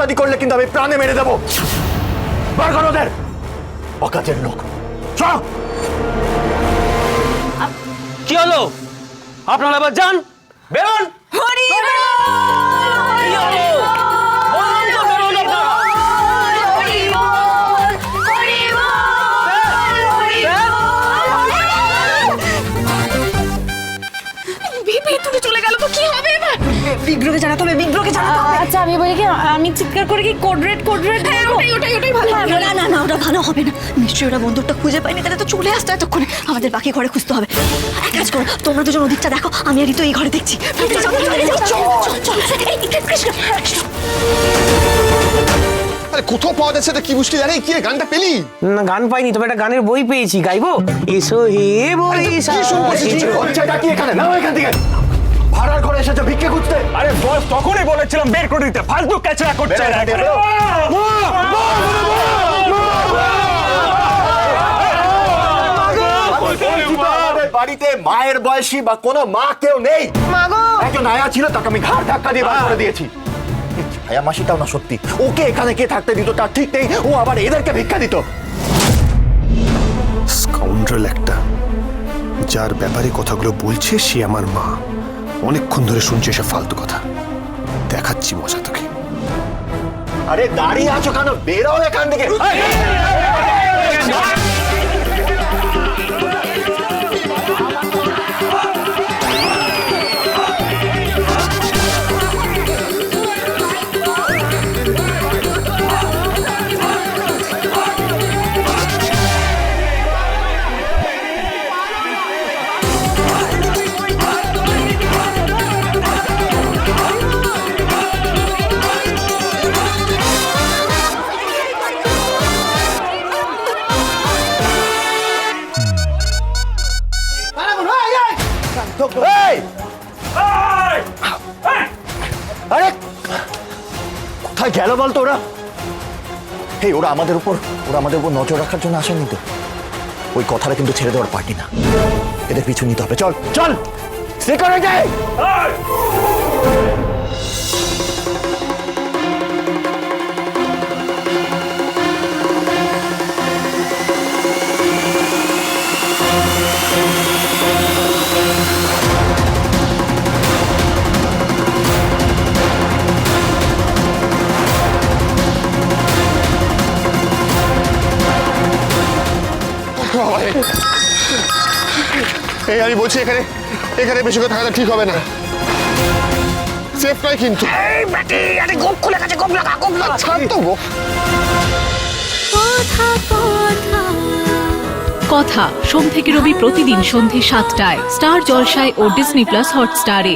কিন্তু আমি প্রাণে মেরে দেবো বার করো ওদের অকাজের লোক কি হলো আপনারা আবার যান বেরোন হরি হলো? ভেতরে চলে গেল তো কি হবে এবার? বিগ্রহকে জানাতে হবে বিগ্রহকে জানাতে হবে। আচ্ছা আমি বলি কি আমি চিৎকার করে কি কোড রেড কোড রেড হ্যাঁ ওটাই ওটাই ওটাই ভালো। না না না ওটা ভালো হবে না। নিশ্চয়ই ওরা বন্দুকটা খুঁজে পাইনি তাহলে তো চলে আসতো এতক্ষণে। আমাদের বাকি ঘরে খুঁজতে হবে। এক কাজ করো তোমরা দুজন ওদিকটা দেখো আমি আর তো এই ঘরে দেখছি। আরে কোথাও পাওয়া যাচ্ছে এটা কি মুশকিল কি রে, গানটা পেলি? না গান পাইনি তবে একটা গানের বই পেয়েছি গাইবো? এসো হে বৈশা কি শুরু করছিস? কি এখানে? নাও এখান থেকে। ভাড়ার ঘরে এসেছ ভিক্ষে খুঁজতে। আরে বস তখনই বলেছিলাম বের করে দিতে। ফালতু ক্যাচড়া করছে বেরো, এরা। বেরো। আমাদের বাড়িতে মায়ের বয়সী বা কোনো মা কেউ নেই। একজন আয়া ছিল তাকে আমি ঘাড় ধাক্কা দিয়ে বার করে দিয়েছি। ছায়া মাসিটাও না সত্যি। ওকে এখানে কে থাকতে দিত তার ঠিক নেই। ও আবার এদেরকে ভিক্ষা দিত। স্কাউন্ড্রেল একটা যার ব্যাপারে কথাগুলো বলছে সে আমার মা। অনেকক্ষণ ধরে শুনছি সে ফালতু কথা দেখাচ্ছি মজা তোকে আরে দাঁড়িয়ে আছো কেন বেরো এখান থেকে কোথায় গেল বলতো ওরা? এই, ওরা আমাদের উপর, ওরা আমাদের উপর নজর রাখার জন্য আসেনি তো। ওই কথাটা কিন্তু ছেড়ে দেওয়ার পার্টি না। এদের পিছু নিতে হবে। চল চল! এই আমি বলছি এখানে এখানে বেশি করে থাকাটা ঠিক হবে না। সেফ নয় কিন্তু। ছাড় তো গো। কথা সোম থেকে রবি প্রতিদিন সন্ধে সাতটায় স্টার জলসায় ও ডিসনি প্লাস হটস্টারে।